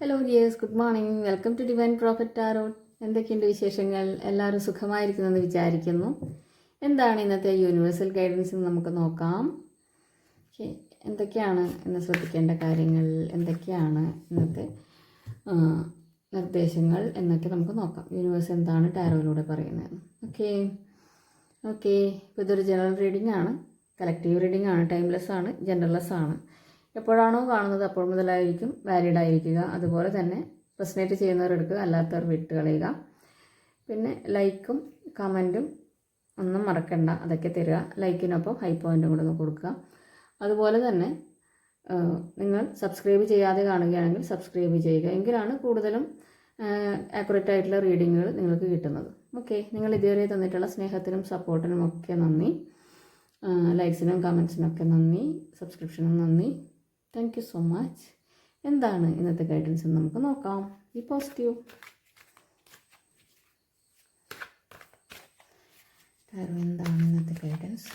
Hello dears good morning welcome to divine prophet tarot എന്തൊക്കെയുണ്ട് വിശേഷങ്ങൾ? എല്ലാവരും സുഖമായിരിക്കുന്നെന്ന് വിചാരിക്കുന്നു. എന്താണ് ഇന്നത്തെ യൂണിവേഴ്സൽ ഗൈഡൻസ് എന്ന് നമുക്ക് നോക്കാം. എന്തൊക്കെയാണ് ഇന്ന് ശ്രദ്ധിക്കേണ്ട കാര്യങ്ങൾ? എന്തൊക്കെയാണ് ഇന്നത്തെ നിർദ്ദേശങ്ങൾ എന്നൊക്കെ നമുക്ക് നോക്കാം. യൂണിവേഴ്സ് എന്താണ് ടാരോയിലൂടെ പറയുന്നത്. ഓക്കെ ഓക്കെ ഇപ്പോൾ ഇതൊരു ജനറൽ റീഡിംഗ് ആണ്. കളക്റ്റീവ് റീഡിംഗ് ആണ്. ടൈംലെസ് ആണ്. ജനറൽലെസ് ആണ്. എപ്പോഴാണോ കാണുന്നത് അപ്പോൾ മുതലായിരിക്കും വാലിഡ് ആയിരിക്കുക. അതുപോലെ തന്നെ റെസിനേറ്റ് ചെയ്യുന്നവർ എടുക്കുക അല്ലാത്തവർ വിട്ട് കളയുക. പിന്നെ ലൈക്കും കമന്റും ഒന്നും മറക്കണ്ട അതൊക്കെ തരിക. ലൈക്കിനൊപ്പം ഹൈ പോയിന്റും കൂടെ ഒന്ന് കൊടുക്കുക. അതുപോലെ തന്നെ നിങ്ങൾ സബ്സ്ക്രൈബ് ചെയ്യാതെ കാണുകയാണെങ്കിൽ സബ്സ്ക്രൈബ് ചെയ്യുക. എങ്കിലാണ് കൂടുതലും ആക്യുറേറ്റ് ആയിട്ടുള്ള റീഡിങ്ങുകൾ നിങ്ങൾക്ക് കിട്ടുന്നത്. ഓക്കെ നിങ്ങൾ ഇതുവരെ തന്നിട്ടുള്ള സ്നേഹത്തിനും സപ്പോർട്ടിനും ഒക്കെ നന്ദി. ലൈക്സിനും കമൻസിനും ഒക്കെ നന്ദി. സബ്സ്ക്രിപ്ഷനും നന്ദി. താങ്ക് യു സോ മച്ച് എന്താണ് ഇന്നത്തെ ഗൈഡൻസ് എന്ന് നമുക്ക് നോക്കാം. ഈ പോസിറ്റീവ് കാരണം എന്താണ് ഇന്നത്തെ ഗൈഡൻസ്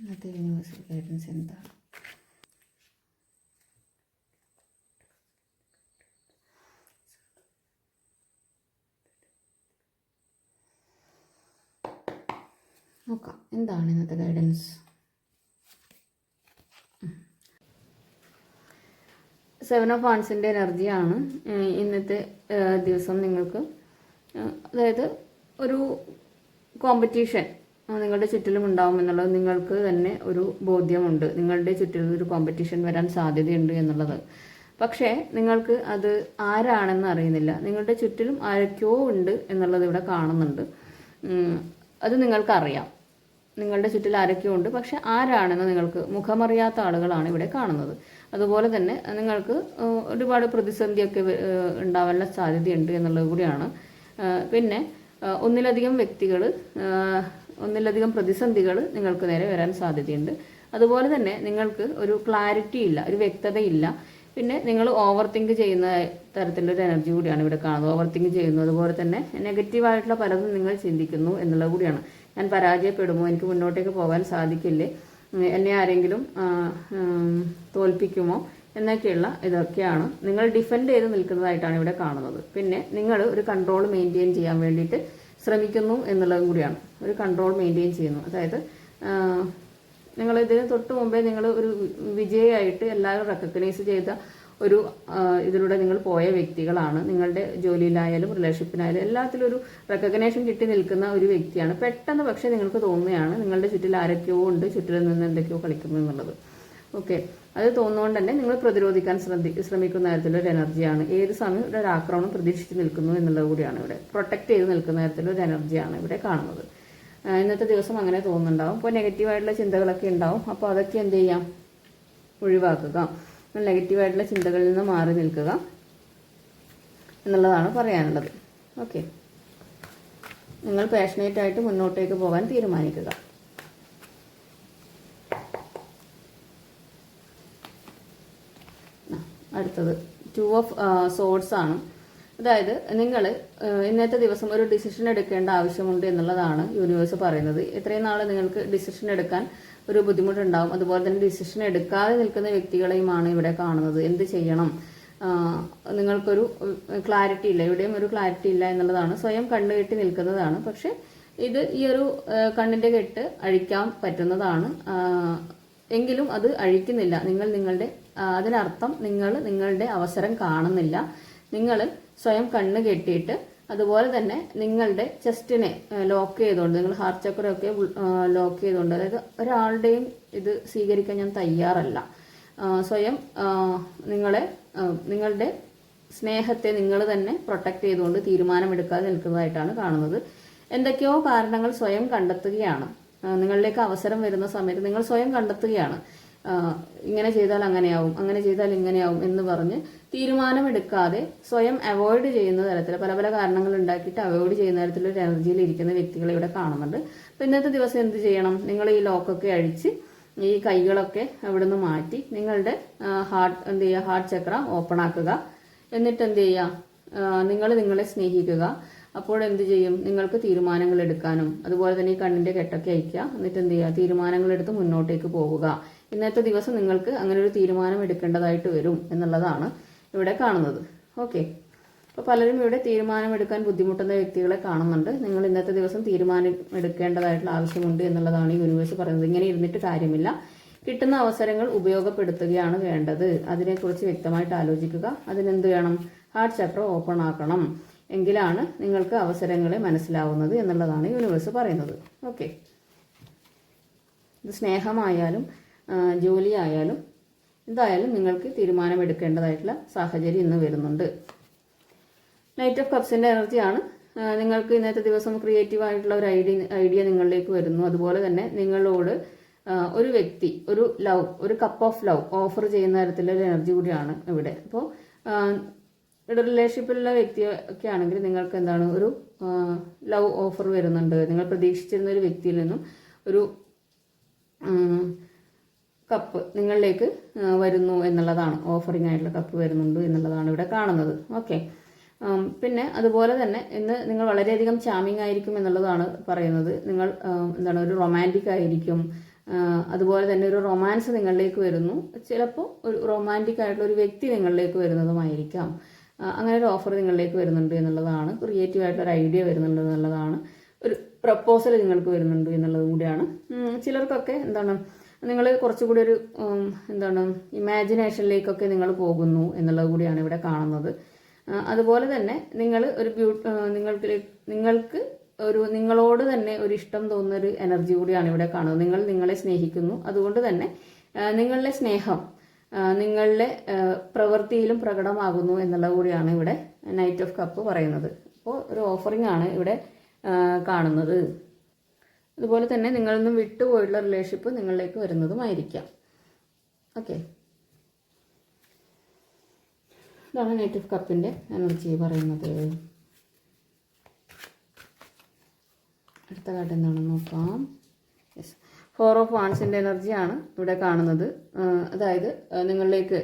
ഇന്നത്തെ യൂണിവേഴ്സൽ ഗൈഡൻസ് എന്താണ്? നോക്കാം. എന്താണ് ഇന്നത്തെ ഗൈഡൻസ് സെവൻ ഓഫ് വാൺസിന്റെ എനർജിയാണ് ഇന്നത്തെ ദിവസം നിങ്ങൾക്ക്. അതായത് ഒരു കോമ്പറ്റീഷൻ നിങ്ങളുടെ ചുറ്റിലും ഉണ്ടാവും എന്നുള്ളത് നിങ്ങൾക്ക് തന്നെ ഒരു ബോധ്യമുണ്ട്. നിങ്ങളുടെ ചുറ്റിലും ഒരു കോമ്പറ്റീഷൻ വരാൻ സാധ്യതയുണ്ട് എന്നുള്ളത്. പക്ഷേ നിങ്ങൾക്ക് അത് ആരാണെന്ന് അറിയുന്നില്ല. നിങ്ങളുടെ ചുറ്റിലും ആരൊക്കെയോ ഉണ്ട് എന്നുള്ളത് ഇവിടെ കാണുന്നുണ്ട്. അത് നിങ്ങൾക്കറിയാം. നിങ്ങളുടെ ചുറ്റിൽ ആരൊക്കെയോ ഉണ്ട് പക്ഷെ ആരാണെന്ന് നിങ്ങൾക്ക് മുഖമറിയാത്ത ആളുകളാണ് ഇവിടെ കാണുന്നത്. അതുപോലെ തന്നെ നിങ്ങൾക്ക് ഒരുപാട് പ്രതിസന്ധിയൊക്കെ ഉണ്ടാവാനുള്ള സാധ്യതയുണ്ട് എന്നുള്ളത് കൂടിയാണ്. പിന്നെ ഒന്നിലധികം വ്യക്തികൾ ഒന്നിലധികം പ്രതിസന്ധികൾ നിങ്ങൾക്ക് നേരെ വരാൻ സാധ്യതയുണ്ട്. അതുപോലെ തന്നെ നിങ്ങൾക്ക് ഒരു ക്ലാരിറ്റി ഇല്ല ഒരു വ്യക്തതയില്ല. പിന്നെ നിങ്ങൾ ഓവർ തിങ്ക് ചെയ്യുന്ന തരത്തിലുള്ള ഒരു എനർജി കൂടിയാണ് ഇവിടെ കാണുന്നത്. ഓവർ തിങ്ക് ചെയ്യുന്നു. അതുപോലെ തന്നെ നെഗറ്റീവായിട്ടുള്ള പലതും നിങ്ങൾ ചിന്തിക്കുന്നു എന്നുള്ളത് കൂടിയാണ്. ഞാൻ പരാജയപ്പെടുമോ? എനിക്ക് മുന്നോട്ടേക്ക് പോകാൻ സാധിക്കില്ലേ? എന്നെ ആരെങ്കിലും തോൽപ്പിക്കുമോ എന്നൊക്കെയുള്ള ഇതൊക്കെയാണ് നിങ്ങൾ ഡിഫെൻഡ് ചെയ്ത് നിൽക്കുന്നതായിട്ടാണ് ഇവിടെ കാണുന്നത്. പിന്നെ നിങ്ങൾ ഒരു കൺട്രോൾ മെയിന്റെയിൻ ചെയ്യാൻ വേണ്ടിയിട്ട് ശ്രമിക്കുന്നു എന്നുള്ളതും കൂടിയാണ്. ഒരു കൺട്രോൾ മെയിന്റെയിൻ ചെയ്യുന്നു. അതായത് നിങ്ങൾ ഇതിന് തൊട്ട് മുമ്പേ നിങ്ങൾ ഒരു വിജയമായിട്ട് എല്ലാവരും റെക്കഗ്നൈസ് ചെയ്ത ഒരു ഇതിലൂടെ നിങ്ങൾ പോയ വ്യക്തികളാണ്. നിങ്ങളുടെ ജോലിയിലായാലും റിലേഷൻഷിപ്പിനായാലും എല്ലാത്തിലും ഒരു റെക്കഗ്നേഷൻ കിട്ടി നിൽക്കുന്ന ഒരു വ്യക്തിയാണ്. പെട്ടെന്ന് പക്ഷേ നിങ്ങൾക്ക് തോന്നുകയാണ് നിങ്ങളുടെ ചുറ്റിൽ ആരൊക്കെയോ ഉണ്ട് ചുറ്റിൽ നിന്ന് എന്തൊക്കെയോ കളിക്കുന്നു എന്നുള്ളത്. ഓക്കെ അത് തോന്നുകൊണ്ട് തന്നെ നിങ്ങൾ പ്രതിരോധിക്കാൻ ശ്രദ്ധി ശ്രമിക്കുന്ന തരത്തിലൊരു എനർജിയാണ് ഏത് സമയം ഒരു ആക്രമണം പ്രതീക്ഷിച്ച് നിൽക്കുന്നു എന്നുള്ളത് കൂടിയാണ് ഇവിടെ. പ്രൊട്ടക്ട് ചെയ്ത് നിൽക്കുന്ന തരത്തിലൊരു എനർജിയാണ് ഇവിടെ കാണുന്നത്. ഇന്നത്തെ ദിവസം അങ്ങനെ തോന്നുന്നുണ്ടാവും. ഇപ്പോൾ നെഗറ്റീവായിട്ടുള്ള ചിന്തകളൊക്കെ ഉണ്ടാവും. അപ്പോൾ അതൊക്കെ എന്ത് ചെയ്യാം? ഒഴിവാക്കുക. നെഗറ്റീവായിട്ടുള്ള ചിന്തകളിൽ നിന്ന് മാറി നിൽക്കുക എന്നുള്ളതാണ് പറയാനുള്ളത്. ഓക്കെ. നിങ്ങൾ പാഷനേറ്റ് ആയിട്ട് മുന്നോട്ടേക്ക് പോകാൻ തീരുമാനിക്കുക. അടുത്തത്. ടു ഓഫ് സോഡ്സ് ആണ്. അതായത് നിങ്ങൾ ഇന്നത്തെ ദിവസം ഒരു ഡിസിഷൻ എടുക്കേണ്ട ആവശ്യമുണ്ട് എന്നുള്ളതാണ് യൂണിവേഴ്സ് പറയുന്നത്. ഇത്രയും നാൾ നിങ്ങൾക്ക് ഡിസിഷൻ എടുക്കാൻ ഒരു ബുദ്ധിമുട്ടുണ്ടാവും. അതുപോലെ തന്നെ ഡിസിഷൻ എടുക്കാതെ നിൽക്കുന്ന വ്യക്തികളെയുമാണ് ഇവിടെ കാണുന്നത്. എന്ത് ചെയ്യണം? നിങ്ങൾക്കൊരു ക്ലാരിറ്റി ഇല്ല. ഇവിടെയും ഒരു ക്ലാരിറ്റി ഇല്ല എന്നുള്ളതാണ്. സ്വയം കണ്ണുകെട്ടി നിൽക്കുന്നതാണ്. പക്ഷെ ഇത് ഈ ഒരു കണ്ണിന്റെ കെട്ട് അഴിക്കാൻ പറ്റുന്നതാണ്. എങ്കിലും അത് അഴിക്കുന്നില്ല. നിങ്ങൾ നിങ്ങളുടെ അതിനർത്ഥം നിങ്ങൾ നിങ്ങളുടെ അവസരം കാണുന്നില്ല. നിങ്ങൾ സ്വയം കണ്ണ് കെട്ടിയിട്ട് അതുപോലെ തന്നെ നിങ്ങളുടെ ചെസ്റ്റിനെ ലോക്ക് ചെയ്തുകൊണ്ട് നിങ്ങൾ ഹാർട്ട് ചക്രമൊക്കെ ലോക്ക് ചെയ്തുകൊണ്ട് അതായത് ഒരാളുടെയും ഇത് സ്വീകരിക്കാൻ ഞാൻ തയ്യാറല്ല. സ്വയം നിങ്ങളെ നിങ്ങളുടെ സ്നേഹത്തെ നിങ്ങൾ തന്നെ പ്രൊട്ടക്ട് ചെയ്തുകൊണ്ട് തീരുമാനമെടുക്കാതെ നിൽക്കുന്നതായിട്ടാണ് കാണുന്നത്. എന്തൊക്കെയോ കാരണങ്ങൾ സ്വയം കണ്ടെത്തുകയാണ്. നിങ്ങളിലേക്ക് അവസരം വരുന്ന സമയത്ത് നിങ്ങൾ സ്വയം കണ്ടെത്തുകയാണ്. ഇങ്ങനെ ചെയ്താൽ അങ്ങനെയാവും അങ്ങനെ ചെയ്താൽ ഇങ്ങനെയാവും എന്ന് പറഞ്ഞ് തീരുമാനമെടുക്കാതെ സ്വയം അവോയ്ഡ് ചെയ്യുന്ന തരത്തിൽ പല പല കാരണങ്ങൾ ഉണ്ടാക്കിയിട്ട് അവോയ്ഡ് ചെയ്യുന്ന തരത്തിലൊരു എനർജിയിൽ ഇരിക്കുന്ന വ്യക്തികളെ ഇവിടെ കാണുന്നുണ്ട്. അപ്പൊ ഇന്നത്തെ ദിവസം എന്ത് ചെയ്യണം? നിങ്ങൾ ഈ ലോക്കൊക്കെ അഴിച്ച് ഈ കൈകളൊക്കെ അവിടുന്ന് മാറ്റി നിങ്ങളുടെ ഹാർട്ട് എന്ത് ചെയ്യുക? ഹാർട്ട് ചക്ര ഓപ്പൺ ആക്കുക. എന്നിട്ട് എന്ത് ചെയ്യുക? നിങ്ങൾ നിങ്ങളെ സ്നേഹിക്കുക. അപ്പോൾ എന്ത് ചെയ്യും? നിങ്ങൾക്ക് തീരുമാനങ്ങൾ എടുക്കാനും അതുപോലെ തന്നെ ഈ കണ്ണിന്റെ കെട്ടൊക്കെ അയക്കുക എന്നിട്ട് എന്ത് ചെയ്യുക? തീരുമാനങ്ങൾ എടുത്ത് മുന്നോട്ടേക്ക് പോവുക ഇന്നത്തെ ദിവസം നിങ്ങൾക്ക് അങ്ങനെ ഒരു തീരുമാനം എടുക്കേണ്ടതായിട്ട് വരും എന്നുള്ളതാണ് ഇവിടെ കാണുന്നത്. ഓക്കെ അപ്പോൾ പലരും ഇവിടെ തീരുമാനമെടുക്കാൻ ബുദ്ധിമുട്ടുന്ന വ്യക്തികളെ കാണുന്നുണ്ട്. നിങ്ങൾ ഇന്നത്തെ ദിവസം തീരുമാനം എടുക്കേണ്ടതായിട്ടുള്ള ആവശ്യമുണ്ട് എന്നുള്ളതാണ് യൂണിവേഴ്സ് പറയുന്നത്. ഇങ്ങനെ ഇരുന്നിട്ട് കാര്യമില്ല. കിട്ടുന്ന അവസരങ്ങൾ ഉപയോഗപ്പെടുത്തുകയാണ് വേണ്ടത്. അതിനെക്കുറിച്ച് വ്യക്തമായിട്ട് ആലോചിക്കുക. അതിനെന്ത് വേണം? ഹാർട്ട് ചാപ്റ്റർ ഓപ്പൺ ആക്കണം എങ്കിലാണ് നിങ്ങൾക്ക് അവസരങ്ങളെ മനസ്സിലാവുന്നത് എന്നുള്ളതാണ് യൂണിവേഴ്സ് പറയുന്നത്. ഓക്കെ ഇത് സ്നേഹമായാലും ജോലിയായാലും എന്തായാലും നിങ്ങൾക്ക് തീരുമാനമെടുക്കേണ്ടതായിട്ടുള്ള സാഹചര്യം ഇന്ന് വരുന്നുണ്ട്. നൈറ്റ് ഓഫ് കപ്സിന്റെ എനർജിയാണ്. നിങ്ങൾക്ക് ഇന്നത്തെ ദിവസം ക്രിയേറ്റീവ് ആയിട്ടുള്ള ഒരു ഐഡിയ ഐഡിയ നിങ്ങളിലേക്ക് വരുന്നു. അതുപോലെ തന്നെ നിങ്ങളോട് ഒരു വ്യക്തി ഒരു ലവ് ഒരു കപ്പ് ഓഫ് ലവ് ഓഫർ ചെയ്യുന്ന തരത്തിലുള്ള എനർജി കൂടിയാണ് ഇവിടെ. അപ്പോൾ ഇവിടെ റിലേഷൻഷിപ്പിലുള്ള വ്യക്തിയൊക്കെ ആണെങ്കിൽ നിങ്ങൾക്ക് എന്താണ് ഒരു ലവ് ഓഫർ വരുന്നുണ്ട്. നിങ്ങൾ പ്രതീക്ഷിച്ചിരുന്ന ഒരു വ്യക്തിയിൽ നിന്നും ഒരു കപ്പ് നിങ്ങളിലേക്ക് വരുന്നു എന്നുള്ളതാണ്. ഓഫറിംഗ് ആയിട്ടുള്ള കപ്പ് വരുന്നുണ്ട് എന്നുള്ളതാണ് ഇവിടെ കാണുന്നത്. ഓക്കെ പിന്നെ അതുപോലെ തന്നെ ഇന്ന് നിങ്ങൾ വളരെയധികം ചാമിങ് ആയിരിക്കും എന്നുള്ളതാണ് പറയുന്നത്. നിങ്ങൾ എന്താണ് ഒരു റൊമാന്റിക് ആയിരിക്കും. അതുപോലെ തന്നെ ഒരു റൊമാൻസ് നിങ്ങളിലേക്ക് വരുന്നു. ചിലപ്പോൾ ഒരു റൊമാന്റിക് ആയിട്ടുള്ള ഒരു വ്യക്തി നിങ്ങളിലേക്ക് വരുന്നതുമായിരിക്കാം. അങ്ങനെ ഒരു ഓഫർ നിങ്ങളിലേക്ക് വരുന്നുണ്ട് എന്നുള്ളതാണ്. ക്രിയേറ്റീവ് ആയിട്ടുള്ള ഒരു ഐഡിയ വരുന്നുണ്ട് എന്നുള്ളതാണ്. ഒരു പ്രപ്പോസൽ നിങ്ങൾക്ക് വരുന്നുണ്ട് എന്നുള്ളത് കൂടിയാണ്. ചിലർക്കൊക്കെ എന്താണ് നിങ്ങൾ കുറച്ചുകൂടി ഒരു എന്താണ് ഇമാജിനേഷനിലേക്കൊക്കെ നിങ്ങൾ പോകുന്നു എന്നുള്ളത് കൂടിയാണ് ഇവിടെ കാണുന്നത്. അതുപോലെ തന്നെ നിങ്ങൾ ഒരു ബ്യൂ നിങ്ങൾക്ക് നിങ്ങൾക്ക് ഒരു നിങ്ങളോട് തന്നെ ഒരു ഇഷ്ടം തോന്നുന്ന ഒരു എനർജി കൂടിയാണ് ഇവിടെ കാണുന്നത്. നിങ്ങൾ നിങ്ങളെ സ്നേഹിക്കുന്നു. അതുകൊണ്ട് തന്നെ നിങ്ങളുടെ സ്നേഹം നിങ്ങളുടെ പ്രവൃത്തിയിലും പ്രകടമാകുന്നു എന്നുള്ളത് കൂടിയാണ് ഇവിടെ നൈറ്റ് ഓഫ് കപ്പ് പറയുന്നത്. അപ്പോൾ ഒരു ഓഫറിംഗ് ആണ് ഇവിടെ കാണുന്നത്. അതുപോലെ തന്നെ നിങ്ങളിൽ നിന്നും വിട്ടുപോയുള്ള റിലേഷൻഷിപ്പ് നിങ്ങളിലേക്ക് വരുന്നതുമായിരിക്കാം. ഓക്കെ ഇതാണ് നേറ്റീവ് കപ്പിന്റെ എനർജി പറയുന്നത്. അടുത്ത കാർഡ് എന്താണെന്ന് നോക്കാം. യെസ് ഫോർ ഓഫ് വാൺസിന്റെ എനർജിയാണ് ഇവിടെ കാണുന്നത്. അതായത് നിങ്ങളിലേക്ക്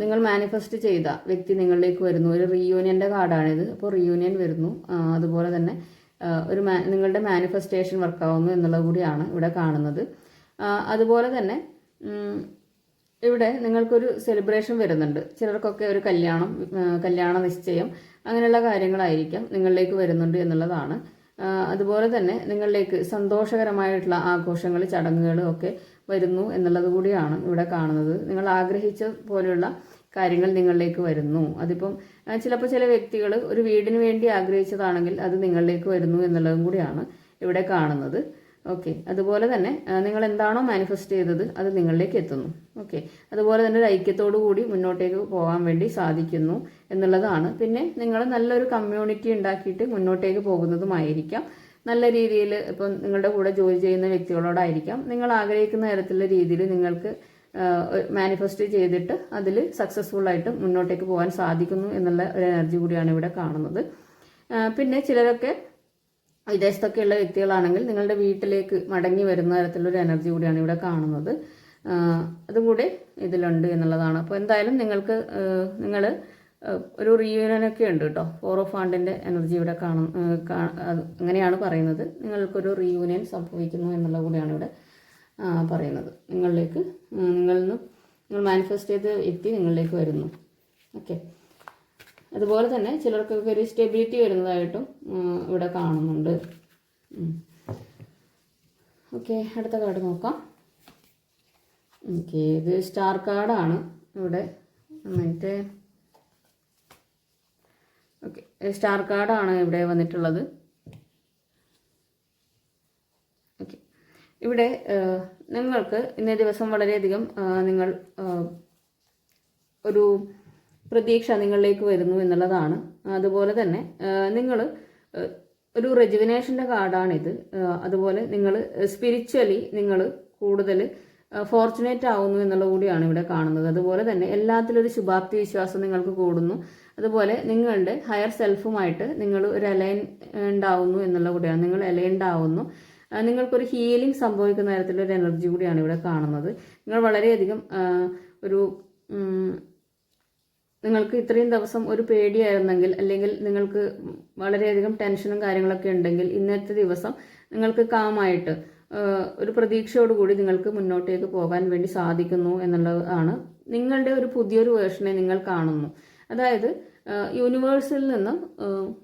നിങ്ങൾ മാനിഫെസ്റ്റ് ചെയ്ത വ്യക്തി നിങ്ങളിലേക്ക് വരുന്നു. ഒരു റീയൂണിയന്റെ കാർഡാണിത് അപ്പോൾ റീയൂണിയൻ വരുന്നു. അതുപോലെ തന്നെ ഒരു നിങ്ങളുടെ മാനിഫെസ്റ്റേഷൻ വർക്കാവുന്നു എന്നുള്ളത് കൂടിയാണ് ഇവിടെ കാണുന്നത്. അതുപോലെ തന്നെ ഇവിടെ നിങ്ങൾക്കൊരു സെലിബ്രേഷൻ വരുന്നുണ്ട്. ചിലർക്കൊക്കെ ഒരു കല്യാണം കല്യാണ നിശ്ചയം അങ്ങനെയുള്ള കാര്യങ്ങളായിരിക്കാം നിങ്ങളിലേക്ക് വരുന്നുണ്ട് എന്നുള്ളതാണ്. അതുപോലെ തന്നെ നിങ്ങളിലേക്ക് സന്തോഷകരമായിട്ടുള്ള ആഘോഷങ്ങൾ ചടങ്ങുകളും ഒക്കെ വരുന്നു എന്നുള്ളത് കൂടിയാണ് ഇവിടെ കാണുന്നത്. നിങ്ങൾ ആഗ്രഹിച്ച പോലെയുള്ള കാര്യങ്ങൾ നിങ്ങളിലേക്ക് വരുന്നു. അതിപ്പം ചിലപ്പോൾ ചില വ്യക്തികൾ ഒരു വീടിന് വേണ്ടി ആഗ്രഹിച്ചതാണെങ്കിൽ അത് നിങ്ങളിലേക്ക് വരുന്നു എന്നുള്ളതും കൂടിയാണ് ഇവിടെ കാണുന്നത്. ഓക്കെ. അതുപോലെ തന്നെ നിങ്ങൾ എന്താണോ മാനിഫെസ്റ്റ് ചെയ്തത് അത് നിങ്ങളിലേക്ക് എത്തുന്നു. ഓക്കെ. അതുപോലെ തന്നെ ഒരു ഐക്യത്തോടു കൂടി മുന്നോട്ടേക്ക് പോകാൻ വേണ്ടി സാധിക്കുന്നു എന്നുള്ളതാണ്. പിന്നെ നിങ്ങൾ നല്ലൊരു കമ്മ്യൂണിറ്റി ഉണ്ടാക്കിയിട്ട് മുന്നോട്ടേക്ക് പോകുന്നതുമായിരിക്കാം. നല്ല രീതിയിൽ ഇപ്പം നിങ്ങളുടെ കൂടെ ജോലി ചെയ്യുന്ന വ്യക്തികളോടായിരിക്കാം. നിങ്ങൾ ആഗ്രഹിക്കുന്ന തരത്തിലുള്ള രീതിയിൽ നിങ്ങൾക്ക് മാനിഫെസ്റ്റ് ചെയ്തിട്ട് അതിൽ സക്സസ്ഫുൾ ആയിട്ട് മുന്നോട്ടേക്ക് പോകാൻ സാധിക്കുന്നു എന്നുള്ള ഒരു എനർജി കൂടിയാണ് ഇവിടെ കാണുന്നത്. പിന്നെ ചിലരൊക്കെ വിദേശത്തൊക്കെയുള്ള വ്യക്തികളാണെങ്കിൽ നിങ്ങളുടെ വീട്ടിലേക്ക് മടങ്ങി വരുന്ന ഒരു എനർജി കൂടിയാണ് ഇവിടെ കാണുന്നത്. അതുകൂടെ അതും കൂടി ഇതിലുണ്ട് എന്നുള്ളതാണ്. അപ്പോൾ എന്തായാലും നിങ്ങൾക്ക് നിങ്ങൾ ഒരു റീയൂണിയനൊക്കെ ഉണ്ട് കേട്ടോ. ഫോർ ഓഫ് ഫാണ്ടിന്റെ എനർജി ഇവിടെ കാണും അങ്ങനെയാണ് പറയുന്നത്. നിങ്ങൾക്കൊരു റീയൂണിയൻ സംഭവിക്കുന്നു എന്നുള്ള കൂടിയാണ് ഇവിടെ പറയുന്നത്. നിങ്ങളിലേക്ക് നിങ്ങളിൽ നിന്ന് നിങ്ങൾ മാനിഫെസ്റ്റ് ചെയ്ത് എത്തി നിങ്ങളിലേക്ക് വരുന്നു. ഓക്കെ അതുപോലെ തന്നെ ചിലർക്കൊക്കെ ഒരു സ്റ്റെബിലിറ്റി വരുന്നതായിട്ടും ഇവിടെ കാണുന്നുണ്ട്. ഓക്കെ അടുത്ത കാർഡ് നോക്കാം. ഓക്കെ ഇത് സ്റ്റാർ കാർഡാണ് ഇവിടെ. എന്നിട്ട് ഓക്കെ സ്റ്റാർ കാർഡാണ് ഇവിടെ വന്നിട്ടുള്ളത് ഓക്കെ ഇവിടെ നിങ്ങൾക്ക് ഇന്നേ ദിവസം വളരെയധികം നിങ്ങൾ ഒരു പ്രതീക്ഷ നിങ്ങളിലേക്ക് വരുന്നു എന്നുള്ളതാണ്. അതുപോലെ തന്നെ നിങ്ങൾ ഒരു റെജുവിനേഷന്റെ കാർഡാണിത്. അതുപോലെ നിങ്ങൾ സ്പിരിച്വലി നിങ്ങൾ കൂടുതൽ ഫോർച്ചുനേറ്റ് ആവുന്നു എന്നുള്ള കൂടിയാണ് ഇവിടെ കാണുന്നത്. അതുപോലെ തന്നെ എല്ലാത്തിലും ഒരു ശുഭാപ്തി വിശ്വാസം നിങ്ങൾക്ക് കൂടുന്നു. അതുപോലെ നിങ്ങളുടെ ഹയർ സെൽഫുമായിട്ട് നിങ്ങൾ ഒരു അലൈൻ ഉണ്ടാവുന്നു എന്നുള്ള കൂടിയാണ്. നിങ്ങൾ അലൈൻഡ് ആവുന്നു. നിങ്ങൾക്കൊരു ഹീലിംഗ് സംഭവിക്കുന്ന തരത്തിലൊരു എനർജി കൂടിയാണ് ഇവിടെ കാണുന്നത്. നിങ്ങൾ വളരെയധികം ഒരു നിങ്ങൾക്ക് ഇത്രയും ദിവസം ഒരു പേടിയായിരുന്നെങ്കിൽ അല്ലെങ്കിൽ നിങ്ങൾക്ക് വളരെയധികം ടെൻഷനും കാര്യങ്ങളൊക്കെ ഉണ്ടെങ്കിൽ ഇന്നത്തെ ദിവസം നിങ്ങൾക്ക് കാമായിട്ട് ഒരു പ്രതീക്ഷയോടുകൂടി നിങ്ങൾക്ക് മുന്നോട്ടേക്ക് പോകാൻ വേണ്ടി സാധിക്കുന്നു എന്നുള്ളതാണ് നിങ്ങളുടെ ഒരു പുതിയൊരു വേർഷനെ നിങ്ങൾ കാണുന്നു. അതായത് യൂണിവേഴ്സിൽ നിന്നും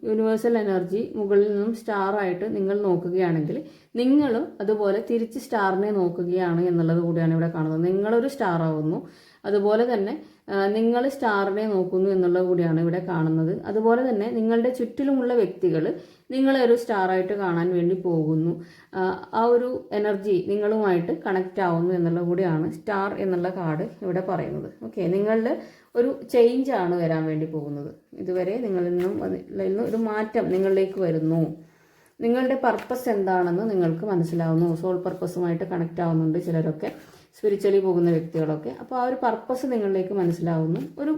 യൂണിവേഴ്സൽ എനർജി മുകളിൽ നിന്നും സ്റ്റാർ ആയിട്ട് നിങ്ങൾ നോക്കുകയാണെങ്കിൽ നിങ്ങളും അതുപോലെ തിരിച്ച് സ്റ്റാറിനെ നോക്കുകയാണ് എന്നുള്ളത് കൂടിയാണ് ഇവിടെ കാണുന്നത്. നിങ്ങളൊരു സ്റ്റാർ ആവുന്നു. അതുപോലെ തന്നെ നിങ്ങൾ സ്റ്റാറിനെ നോക്കുന്നു എന്നുള്ളത് കൂടിയാണ് ഇവിടെ കാണുന്നത്. അതുപോലെ തന്നെ നിങ്ങളുടെ ചുറ്റിലുമുള്ള വ്യക്തികൾ നിങ്ങളെ ഒരു സ്റ്റാറായിട്ട് കാണാൻ വേണ്ടി പോകുന്നു. ആ, ഒരു എനർജി നിങ്ങളുമായിട്ട് കണക്റ്റ് ആവുന്നു എന്നുള്ളത് കൂടിയാണ് സ്റ്റാർ എന്നുള്ള കാർഡ് ഇവിടെ പറയുന്നത്. ഓക്കെ നിങ്ങളിൽ ഒരു ചേഞ്ച് ആണ് വരാൻ വേണ്ടി പോകുന്നത്. ഇതുവരെ നിങ്ങളിൽ നിന്നും ഒരു മാറ്റം നിങ്ങളിലേക്ക് വരുന്നു. നിങ്ങളുടെ പർപ്പസ് എന്താണെന്ന് നിങ്ങൾക്ക് മനസ്സിലാവുന്നു. സോൾ പർപ്പസുമായിട്ട് കണക്റ്റ് ആവുന്നുണ്ട് ചിലരൊക്കെ. സ്പിരിച്വലി പോകുന്ന വ്യക്തികളൊക്കെ. അപ്പോൾ ആ ഒരു പർപ്പസ് നിങ്ങളിലേക്ക് മനസ്സിലാവുന്നു. ഒരു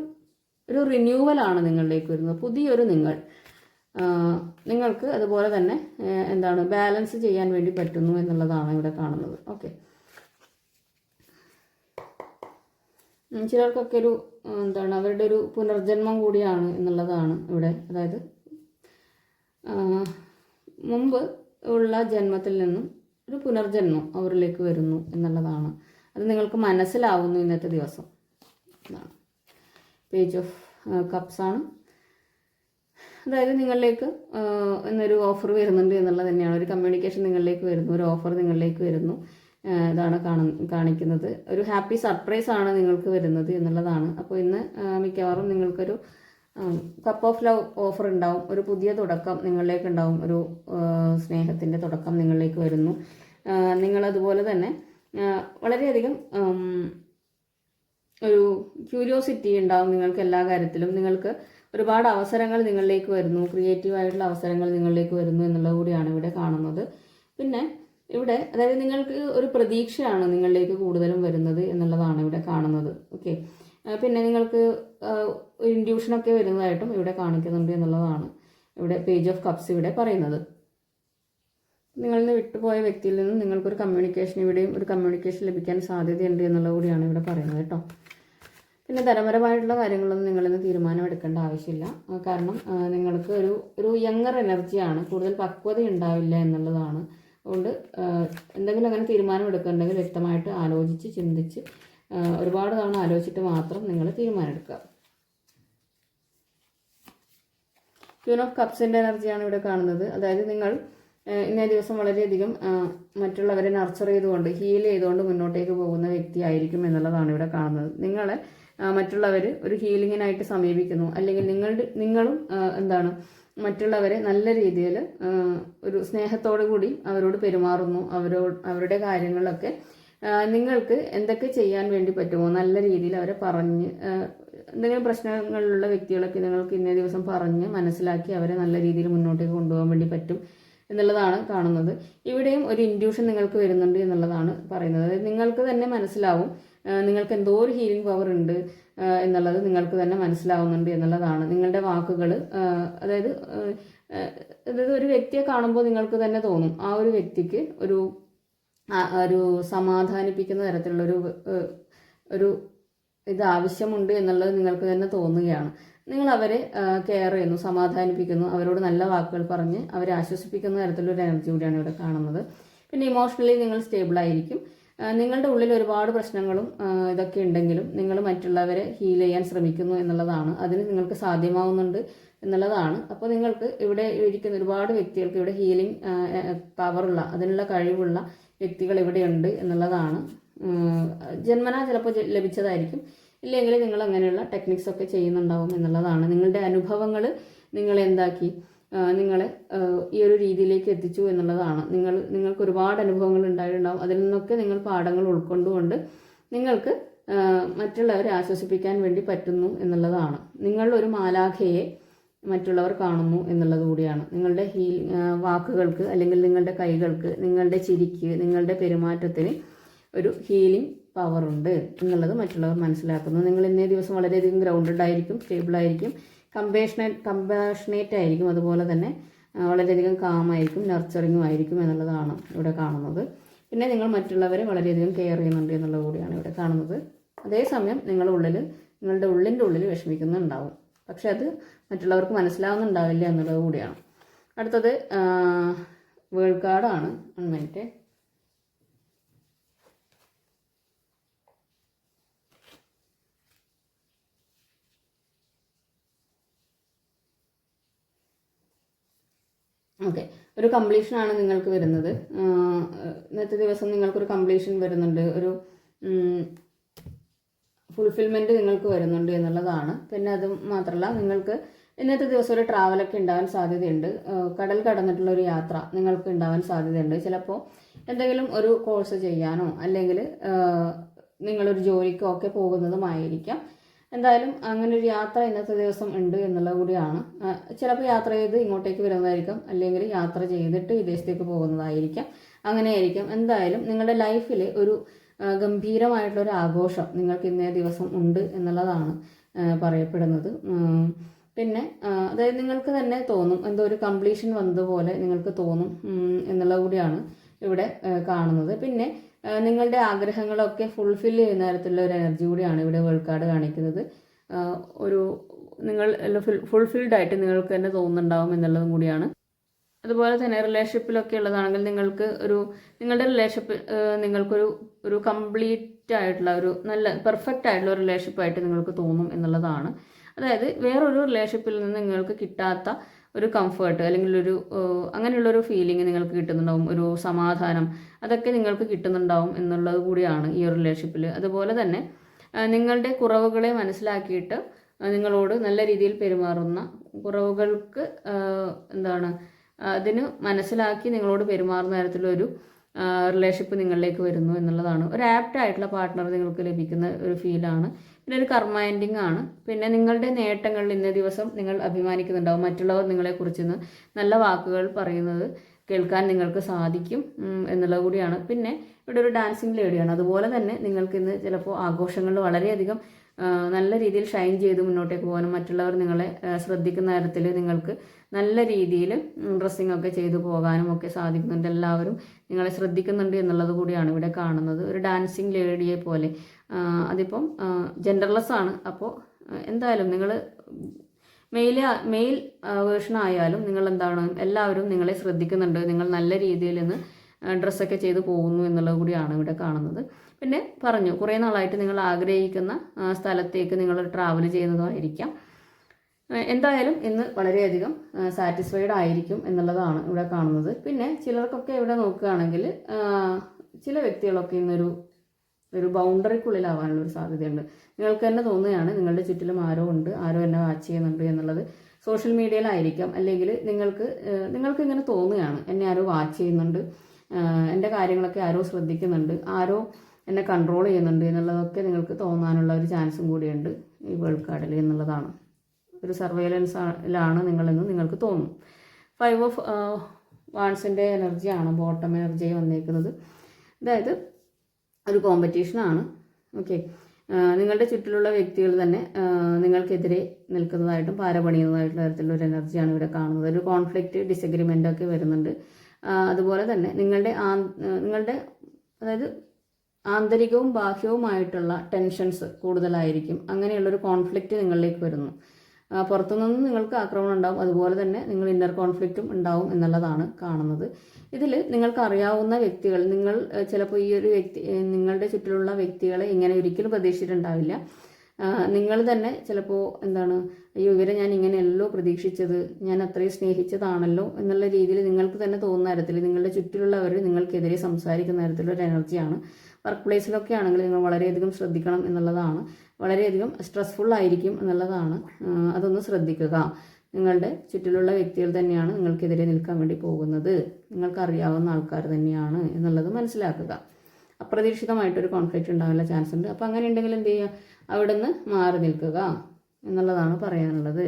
ഒരു റിന്യൂവൽ ആണ് നിങ്ങളിലേക്ക് വരുന്നത്. പുതിയൊരു നിങ്ങൾ. നിങ്ങൾക്ക് അതുപോലെ തന്നെ എന്താണ് ബാലൻസ് ചെയ്യാൻ വേണ്ടി പറ്റുന്നു എന്നുള്ളതാണ് ഇവിടെ കാണുന്നത്. ഓക്കെ ചിലർക്കൊക്കെ ഒരു എന്താണ് അവരുടെ ഒരു പുനർജന്മം കൂടിയാണ് എന്നുള്ളതാണ് ഇവിടെ. അതായത് മുമ്പ് ഉള്ള ജന്മത്തിൽ നിന്നും ഒരു പുനർജന്മം അവരിലേക്ക് വരുന്നു എന്നുള്ളതാണ്. അത് നിങ്ങൾക്ക് മനസ്സിലാവുന്നു ഇന്നത്തെ ദിവസം. പേജ് ഓഫ് കപ്സ് ആണ്. അതായത് നിങ്ങളിലേക്ക് എന്നൊരു ഓഫർ വരുന്നുണ്ട് എന്നുള്ളത് തന്നെയാണ്. ഒരു കമ്മ്യൂണിക്കേഷൻ നിങ്ങളിലേക്ക് വരുന്നു. ഒരു ഓഫർ നിങ്ങളിലേക്ക് വരുന്നു. ഇതാണ് കാണു കാണിക്കുന്നത്. ഒരു ഹാപ്പി സർപ്രൈസ് ആണ് നിങ്ങൾക്ക് വരുന്നത് എന്നുള്ളതാണ്. അപ്പോൾ ഇന്ന് മിക്കവാറും നിങ്ങൾക്കൊരു കപ്പ് ഓഫ് ലവ് ഓഫർ ഉണ്ടാവും. ഒരു പുതിയ തുടക്കം നിങ്ങളിലേക്ക് ഉണ്ടാവും. ഒരു സ്നേഹത്തിന്റെ തുടക്കം നിങ്ങളിലേക്ക് വരുന്നു. നിങ്ങളതുപോലെ തന്നെ വളരെയധികം ഒരു ക്യൂരിയോസിറ്റി ഉണ്ടാവും നിങ്ങൾക്ക് എല്ലാ കാര്യത്തിലും. നിങ്ങൾക്ക് ഒരുപാട് അവസരങ്ങൾ നിങ്ങളിലേക്ക് വരുന്നു. ക്രിയേറ്റീവായിട്ടുള്ള അവസരങ്ങൾ നിങ്ങളിലേക്ക് വരുന്നു എന്നുള്ളത് കൂടിയാണ് ഇവിടെ കാണുന്നത്. പിന്നെ ഇവിടെ അതായത് നിങ്ങൾക്ക് ഒരു പ്രതീക്ഷയാണ് നിങ്ങളിലേക്ക് കൂടുതലും വരുന്നത് എന്നുള്ളതാണ് ഇവിടെ കാണുന്നത്. ഓക്കെ പിന്നെ നിങ്ങൾക്ക് ഇൻഡ്യൂഷനൊക്കെ വരുന്നതായിട്ടും ഇവിടെ കാണിക്കുന്നുണ്ട് എന്നുള്ളതാണ് ഇവിടെ പേജ് ഓഫ് കപ്സ് ഇവിടെ പറയുന്നത്. നിങ്ങളിൽ നിന്ന് വിട്ടുപോയ വ്യക്തിയിൽ നിന്നും നിങ്ങൾക്കൊരു കമ്മ്യൂണിക്കേഷൻ ഇവിടെയും ഒരു കമ്മ്യൂണിക്കേഷൻ ലഭിക്കാൻ സാധ്യതയുണ്ട് എന്നുള്ളത് കൂടിയാണ് ഇവിടെ പറയുന്നത് കേട്ടോ. പിന്നെ ധനപരമായിട്ടുള്ള കാര്യങ്ങളൊന്നും നിങ്ങളിൽ നിന്ന് തീരുമാനമെടുക്കേണ്ട ആവശ്യമില്ല. കാരണം നിങ്ങൾക്ക് ഒരു ഒരു യങ്ങർ എനർജിയാണ് കൂടുതൽ പക്വത ഉണ്ടാവില്ല എന്നുള്ളതാണ് അതുകൊണ്ട് എന്തെങ്കിലും അങ്ങനെ തീരുമാനം എടുക്കുന്നുണ്ടെങ്കിൽ വ്യക്തമായിട്ട് ആലോചിച്ച് ചിന്തിച്ച് ഒരുപാട് തവണ ആലോചിച്ചിട്ട് മാത്രം നിങ്ങൾ തീരുമാനം എടുക്കുക ക്യൂൺ ഓഫ് കപ്സിന്റെ എനർജിയാണ് ഇവിടെ കാണുന്നത്. അതായത് നിങ്ങൾ ഇന്നേ ദിവസം വളരെയധികം മറ്റുള്ളവരെ നർച്ചർ ചെയ്തുകൊണ്ട് ഹീൽ ചെയ്തുകൊണ്ട് മുന്നോട്ടേക്ക് പോകുന്ന വ്യക്തിയായിരിക്കും എന്നുള്ളതാണ് ഇവിടെ കാണുന്നത്. നിങ്ങളെ മറ്റുള്ളവർ ഒരു ഹീലിങ്ങിനായിട്ട് സമീപിക്കുന്നു. അല്ലെങ്കിൽ നിങ്ങളുടെ നിങ്ങളും എന്താണ് മറ്റുള്ളവരെ നല്ല രീതിയിൽ ഒരു സ്നേഹത്തോടു കൂടി അവരോട് പെരുമാറുന്നു അവരോട് അവരുടെ കാര്യങ്ങളൊക്കെ. നിങ്ങൾക്ക് എന്തൊക്കെ ചെയ്യാൻ വേണ്ടി പറ്റുമോ? നല്ല രീതിയിൽ അവരെ പറഞ്ഞ് എന്തെങ്കിലും പ്രശ്നങ്ങളുള്ള വ്യക്തികളൊക്കെ നിങ്ങൾക്ക് ഇന്നേ ദിവസം പറഞ്ഞ് മനസ്സിലാക്കി അവരെ നല്ല രീതിയിൽ മുന്നോട്ടേക്ക് കൊണ്ടുപോകാൻ വേണ്ടി പറ്റും എന്നുള്ളതാണ് കാണുന്നത്. ഇവിടെയും ഒരു ഇൻഡ്യൂഷൻ നിങ്ങൾക്ക് വരുന്നുണ്ട് എന്നുള്ളതാണ് പറയുന്നത്. നിങ്ങൾക്ക് തന്നെ മനസ്സിലാവും നിങ്ങൾക്ക് എന്തോ ഒരു ഹീലിംഗ് പവർ ഉണ്ട് എന്നുള്ളത് നിങ്ങൾക്ക് തന്നെ മനസ്സിലാവുന്നുണ്ട് എന്നുള്ളതാണ്. നിങ്ങളുടെ വാക്കുകൾ അതായത് അതായത് ഒരു വ്യക്തിയെ കാണുമ്പോൾ നിങ്ങൾക്ക് തന്നെ തോന്നും. ആ ഒരു വ്യക്തിക്ക് ഒരു ഒരു സമാധാനിപ്പിക്കുന്ന തരത്തിലുള്ള ഒരു ഒരു ഇത് ആവശ്യമുണ്ട് എന്നുള്ളത് നിങ്ങൾക്ക് തന്നെ തോന്നുകയാണ്. നിങ്ങൾ അവരെ കെയർ ചെയ്യുന്നു സമാധാനിപ്പിക്കുന്നു അവരോട് നല്ല വാക്കുകൾ പറഞ്ഞ് അവരെ ആശ്വസിപ്പിക്കുന്ന തരത്തിലുള്ള ഒരു എനർജി കൂടിയാണ് ഇവിടെ കാണുന്നത്. പിന്നെ ഇമോഷണലി നിങ്ങൾ സ്റ്റേബിൾ ആയിരിക്കും. നിങ്ങളുടെ ഉള്ളിൽ ഒരുപാട് പ്രശ്നങ്ങളും ഇതൊക്കെ ഉണ്ടെങ്കിലും നിങ്ങൾ മറ്റുള്ളവരെ ഹീൽ ചെയ്യാൻ ശ്രമിക്കുന്നു എന്നുള്ളതാണ്. അതിന് നിങ്ങൾക്ക് സാധ്യമാവുന്നുണ്ട് എന്നുള്ളതാണ്. അപ്പോൾ നിങ്ങൾക്ക് ഇവിടെ ഇരിക്കുന്ന ഒരുപാട് വ്യക്തികൾക്ക് ഇവിടെ ഹീലിംഗ് പവറുള്ള അതിനുള്ള കഴിവുള്ള വ്യക്തികൾ ഇവിടെയുണ്ട് എന്നുള്ളതാണ്. ജന്മന ചിലപ്പോൾ ലഭിച്ചതായിരിക്കും. ഇല്ലെങ്കിൽ നിങ്ങൾ അങ്ങനെയുള്ള ടെക്നിക്സ് ഒക്കെ ചെയ്യുന്നുണ്ടാവും എന്നുള്ളതാണ്. നിങ്ങളുടെ അനുഭവങ്ങൾ നിങ്ങൾ എന്താക്കി? നിങ്ങളെ ഈ ഒരു രീതിയിലേക്ക് എത്തിച്ചു എന്നുള്ളതാണ്. നിങ്ങൾ നിങ്ങൾക്ക് ഒരുപാട് അനുഭവങ്ങൾ ഉണ്ടായിട്ടുണ്ടാവും. അതിൽ നിന്നൊക്കെ നിങ്ങൾ പാഠങ്ങൾ ഉൾക്കൊണ്ടുകൊണ്ട് നിങ്ങൾക്ക് മറ്റുള്ളവരെ ആശ്വസിപ്പിക്കാൻ വേണ്ടി പറ്റുന്നു എന്നുള്ളതാണ്. നിങ്ങൾ ഒരു മാലാഖയെ മറ്റുള്ളവർ കാണുന്നു എന്നുള്ളത് കൂടിയാണ്. നിങ്ങളുടെ ഹീ വാക്കുകൾക്ക് അല്ലെങ്കിൽ നിങ്ങളുടെ കൈകൾക്ക് നിങ്ങളുടെ ചിരിക്ക് നിങ്ങളുടെ പെരുമാറ്റത്തിന് ഒരു ഹീലിംഗ് പവർ ഉണ്ട് എന്നുള്ളത് മറ്റുള്ളവർ മനസ്സിലാക്കുന്നു. നിങ്ങൾ ഇന്നേ ദിവസം വളരെയധികം ഗ്രൗണ്ടഡ് ആയിരിക്കും സ്റ്റേബിൾ ആയിരിക്കും. കമ്പേഷനേറ്റ് കമ്പാഷണേറ്റ് ആയിരിക്കും. അതുപോലെ തന്നെ വളരെയധികം കാമായിരിക്കും നർച്ചറിങ്ങും ആയിരിക്കും എന്നുള്ളതാണ് ഇവിടെ കാണുന്നത്. പിന്നെ നിങ്ങൾ മറ്റുള്ളവരെ വളരെയധികം കെയർ ചെയ്യുന്നുണ്ട് എന്നുള്ളത് കൂടിയാണ് ഇവിടെ കാണുന്നത്. അതേസമയം നിങ്ങളുടെ ഉള്ളിൽ നിങ്ങളുടെ ഉള്ളിന്റെ ഉള്ളിൽ വിഷമിക്കുന്നുണ്ടാവും. പക്ഷെ അത് മറ്റുള്ളവർക്ക് മനസ്സിലാവുന്നുണ്ടാവില്ല എന്നുള്ളത് കൂടിയാണ്. അടുത്തത് വേൾഡ് കാർഡാണ് വൺ മിനിറ്റ് ഓക്കെ. ഒരു കംപ്ലീഷൻ ആണ് നിങ്ങൾക്ക് വരുന്നത്. ഇന്നത്തെ ദിവസം നിങ്ങൾക്കൊരു കംപ്ലീഷൻ വരുന്നുണ്ട്. ഒരു ഫുൾഫിൽമെന്റ് നിങ്ങൾക്ക് വരുന്നുണ്ട് എന്നുള്ളതാണ്. പിന്നെ അത് മാത്രമല്ല നിങ്ങൾക്ക് ഇന്നത്തെ ദിവസം ഒരു ട്രാവലൊക്കെ ഉണ്ടാവാൻ സാധ്യതയുണ്ട്. കടൽ കടന്നിട്ടുള്ള ഒരു യാത്ര നിങ്ങൾക്ക് ഉണ്ടാവാൻ സാധ്യതയുണ്ട്. ചിലപ്പോൾ എന്തെങ്കിലും ഒരു കോഴ്സ് ചെയ്യാനോ അല്ലെങ്കിൽ നിങ്ങളൊരു ജോലിക്കോ ഒക്കെ പോകുന്നതുമായിരിക്കാം. എന്തായാലും അങ്ങനെ ഒരു യാത്ര ഇന്നത്തെ ദിവസം ഉണ്ട് എന്നുള്ളത് കൂടിയാണ്. ചിലപ്പോൾ യാത്ര ചെയ്ത് ഇങ്ങോട്ടേക്ക് വരുന്നതായിരിക്കും. അല്ലെങ്കിൽ യാത്ര ചെയ്തിട്ട് വിദേശത്തേക്ക് പോകുന്നതായിരിക്കാം. അങ്ങനെയായിരിക്കും. എന്തായാലും നിങ്ങളുടെ ലൈഫിൽ ഒരു ഗംഭീരമായിട്ടുള്ളൊരു ആഘോഷം നിങ്ങൾക്ക് ഇന്നേ ദിവസം ഉണ്ട് എന്നുള്ളതാണ് പറയപ്പെടുന്നത്. പിന്നെ അതായത് നിങ്ങൾക്ക് തന്നെ തോന്നും എന്തോ ഒരു കംപ്ലീഷൻ വന്നതുപോലെ നിങ്ങൾക്ക് തോന്നും എന്നുള്ളത് കൂടിയാണ് ഇവിടെ കാണുന്നത്. പിന്നെ നിങ്ങളുടെ ആഗ്രഹങ്ങളൊക്കെ ഫുൾഫിൽ ചെയ്യുന്ന തരത്തിലുള്ള ഒരു എനർജി കൂടിയാണ് ഇവിടെ വേൾഡ് കാർഡ് കാണിക്കുന്നത്. ഒരു നിങ്ങൾ ഫുൾഫിൽഡ് ആയിട്ട് നിങ്ങൾക്ക് തന്നെ തോന്നുന്നുണ്ടാവും എന്നുള്ളതും കൂടിയാണ്. അതുപോലെ തന്നെ റിലേഷൻഷിപ്പിലൊക്കെ ഉള്ളതാണെങ്കിൽ നിങ്ങൾക്ക് ഒരു നിങ്ങളുടെ റിലേഷൻഷിപ്പ് നിങ്ങൾക്കൊരു ഒരു കംപ്ലീറ്റ് ആയിട്ടുള്ള ഒരു നല്ല പെർഫെക്റ്റ് ആയിട്ടുള്ള ഒരു റിലേഷൻഷിപ്പ് ആയിട്ട് നിങ്ങൾക്ക് തോന്നും എന്നുള്ളതാണ്. അതായത് വേറൊരു റിലേഷൻഷിപ്പിൽ നിന്ന് നിങ്ങൾക്ക് കിട്ടാത്ത ഒരു കംഫർട്ട് അല്ലെങ്കിൽ ഒരു അങ്ങനെയുള്ളൊരു ഫീലിംഗ് നിങ്ങൾക്ക് കിട്ടുന്നുണ്ടാവും. ഒരു സമാധാനം അതൊക്കെ നിങ്ങൾക്ക് കിട്ടുന്നുണ്ടാവും എന്നുള്ളത് കൂടിയാണ് ഈ റിലേഷൻഷിപ്പിൽ അതുപോലെ തന്നെ നിങ്ങളുടെ കുറവുകളെ മനസ്സിലാക്കിയിട്ട് നിങ്ങളോട് നല്ല രീതിയിൽ പെരുമാറുന്ന കുറവുകൾക്ക് എന്താണ് അതിന് മനസ്സിലാക്കി നിങ്ങളോട് പെരുമാറുന്ന തരത്തിലൊരു റിലേഷൻഷിപ്പ് നിങ്ങളിലേക്ക് വരുന്നു എന്നുള്ളതാണ്. ഒരു ആപ്റ്റ് ആയിട്ടുള്ള പാർട്ട്ണർ നിങ്ങൾക്ക് ലഭിക്കുന്ന ഒരു ഫീലാണ് പിന്നെ ഒരു കർമ്മ എൻഡിങ് ആണ്. പിന്നെ നിങ്ങളുടെ നേട്ടങ്ങളിൽ ഇന്നേ ദിവസം നിങ്ങൾ അഭിമാനിക്കുന്നുണ്ടാവും. മറ്റുള്ളവർ നിങ്ങളെക്കുറിച്ച് നല്ല വാക്കുകൾ പറയുന്നത് കേൾക്കാൻ നിങ്ങൾക്ക് സാധിക്കും എന്നുള്ളത് കൂടിയാണ്. പിന്നെ ഇവിടെ ഒരു ഡാൻസിങ് ലേഡിയാണ് അതുപോലെ തന്നെ നിങ്ങൾക്ക് ഇന്ന് ചിലപ്പോൾ ആഘോഷങ്ങളിൽ വളരെയധികം നല്ല രീതിയിൽ ഷൈൻ ചെയ്ത് മുന്നോട്ടേക്ക് പോകാനും മറ്റുള്ളവർ നിങ്ങളെ ശ്രദ്ധിക്കുന്ന തരത്തിൽ നിങ്ങൾക്ക് നല്ല രീതിയിൽ ഡ്രസ്സിംഗ് ഒക്കെ ചെയ്തു പോകാനും ഒക്കെ സാധിക്കുന്നുണ്ട്. എല്ലാവരും നിങ്ങളെ ശ്രദ്ധിക്കുന്നുണ്ട് എന്നുള്ളത് കൂടിയാണ് ഇവിടെ കാണുന്നത്. ഒരു ഡാൻസിങ് ലേഡിയെ പോലെ അതിപ്പം ജെൻഡർലെസ് ആണ്. അപ്പോൾ എന്തായാലും നിങ്ങൾ മെയിൽ മെയിൽ വേർഷൻ ആയാലും നിങ്ങൾ എന്താണ് എല്ലാവരും നിങ്ങളെ ശ്രദ്ധിക്കുന്നുണ്ട് നിങ്ങൾ നല്ല രീതിയിൽ നിന്ന് ഡ്രസ്സൊക്കെ ചെയ്ത് പോകുന്നു എന്നുള്ളത് കൂടിയാണ് ഇവിടെ കാണുന്നത്. പിന്നെ പറഞ്ഞു കുറേ നാളായിട്ട് നിങ്ങൾ ആഗ്രഹിക്കുന്ന സ്ഥലത്തേക്ക് നിങ്ങൾ ട്രാവൽ ചെയ്യുന്നതായിരിക്കാം എന്തായാലും ഇന്ന് വളരെയധികം സാറ്റിസ്ഫൈഡ് ആയിരിക്കും എന്നുള്ളതാണ് ഇവിടെ കാണുന്നത്. പിന്നെ ചിലർക്കൊക്കെ ഇവിടെ നോക്കുകയാണെങ്കിൽ ചില വ്യക്തികളൊക്കെ ഇന്നൊരു ഒരു ബൗണ്ടറിക്കുള്ളിലാവാനുള്ള ഒരു സാധ്യതയുണ്ട്. നിങ്ങൾക്ക് തന്നെ തോന്നുകയാണ് നിങ്ങളുടെ ചുറ്റിലും ആരോ ഉണ്ട് ആരോ എന്നെ വാച്ച് ചെയ്യുന്നുണ്ട് എന്നുള്ളത്. സോഷ്യൽ മീഡിയയിലായിരിക്കാം. അല്ലെങ്കിൽ നിങ്ങൾക്ക് നിങ്ങൾക്ക് ഇങ്ങനെ തോന്നുകയാണ് എന്നെ ആരോ വാച്ച് ചെയ്യുന്നുണ്ട് എന്റെ കാര്യങ്ങളൊക്കെ ആരോ ശ്രദ്ധിക്കുന്നുണ്ട് ആരോ എന്നെ കൺട്രോൾ ചെയ്യുന്നുണ്ട് എന്നുള്ളതൊക്കെ നിങ്ങൾക്ക് തോന്നാനുള്ള ഒരു ചാൻസും കൂടിയുണ്ട് ഈ വേൾഡ് കാർഡിൽ എന്നുള്ളതാണ്. ഒരു സർവൈലൻസിലാണ് നിങ്ങളെന്ന് നിങ്ങൾക്ക് തോന്നും. ഫൈവ് ഓഫ് വാൺസിന്റെ എനർജിയാണ് ബോട്ടം എനർജി വന്നേക്കുന്നത്. അതായത് ഒരു കോമ്പറ്റീഷനാണ് ഓക്കെ നിങ്ങളുടെ ചുറ്റിലുള്ള വ്യക്തികൾ തന്നെ നിങ്ങൾക്കെതിരെ നിൽക്കുന്നതായിട്ടും പാരപണിയുന്നതായിട്ടുള്ള തരത്തിലുള്ള ഒരു എനർജിയാണ് ഇവിടെ കാണുന്നത്. ഒരു കോൺഫ്ലിക്റ്റ് ഡിസഗ്രിമെന്റ് ഒക്കെ വരുന്നുണ്ട്. അതുപോലെ തന്നെ നിങ്ങളുടെ നിങ്ങളുടെ അതായത് ആന്തരികവും ബാഹ്യവുമായിട്ടുള്ള ടെൻഷൻസ് കൂടുതലായിരിക്കും. അങ്ങനെയുള്ളൊരു കോൺഫ്ലിക്റ്റ് നിങ്ങളിലേക്ക് വരുന്നു. പുറത്തുനിന്ന് നിങ്ങൾക്ക് ആക്രമണം ഉണ്ടാവും. അതുപോലെ തന്നെ നിങ്ങൾ ഇന്നർ കോൺഫ്ലിക്റ്റും ഉണ്ടാവും എന്നുള്ളതാണ് കാണുന്നത്. ഇതിൽ നിങ്ങൾക്ക് അറിയാവുന്ന വ്യക്തികൾ നിങ്ങൾ ചിലപ്പോൾ ഈ ഒരു വ്യക്തി നിങ്ങളുടെ ചുറ്റിലുള്ള വ്യക്തികളെ ഇങ്ങനെ ഒരിക്കലും പ്രതീക്ഷിച്ചിട്ടുണ്ടാവില്ല. നിങ്ങൾ തന്നെ ചിലപ്പോൾ എന്താണ് അയ്യോ ഇവരെ ഞാൻ ഇങ്ങനെയല്ലോ പ്രതീക്ഷിച്ചത്. ഞാൻ അത്രയും സ്നേഹിച്ചതാണല്ലോ എന്നുള്ള രീതിയിൽ നിങ്ങൾക്ക് തന്നെ തോന്നുന്ന തരത്തിൽ നിങ്ങളുടെ ചുറ്റിലുള്ളവർ നിങ്ങൾക്കെതിരെ സംസാരിക്കുന്ന തരത്തിലുള്ള ഒരു എനർജിയാണ്. വർക്ക് പ്ലേസിലൊക്കെ ആണെങ്കിൽ നിങ്ങൾ വളരെയധികം ശ്രദ്ധിക്കണം എന്നുള്ളതാണ്. വളരെയധികം സ്ട്രെസ്ഫുൾ ആയിരിക്കും എന്നുള്ളതാണ്. അതൊന്ന് ശ്രദ്ധിക്കുക. നിങ്ങളുടെ ചുറ്റിലുള്ള വ്യക്തികൾ തന്നെയാണ് നിങ്ങൾക്കെതിരെ നിൽക്കാൻ വേണ്ടി പോകുന്നത്. നിങ്ങൾക്ക് അറിയാവുന്ന ആൾക്കാർ തന്നെയാണ് എന്നുള്ളത് മനസ്സിലാക്കുക. അപ്രതീക്ഷിതമായിട്ടൊരു കോൺഫ്ലിക്റ്റ് ഉണ്ടാകാനുള്ള ചാൻസ് ഉണ്ട്. അപ്പോൾ അങ്ങനെ ഉണ്ടെങ്കിൽ എന്ത് ചെയ്യുക? അവിടുന്ന് മാറി നിൽക്കുക. എന്നുള്ളതാണ് പറയാനുള്ളത്.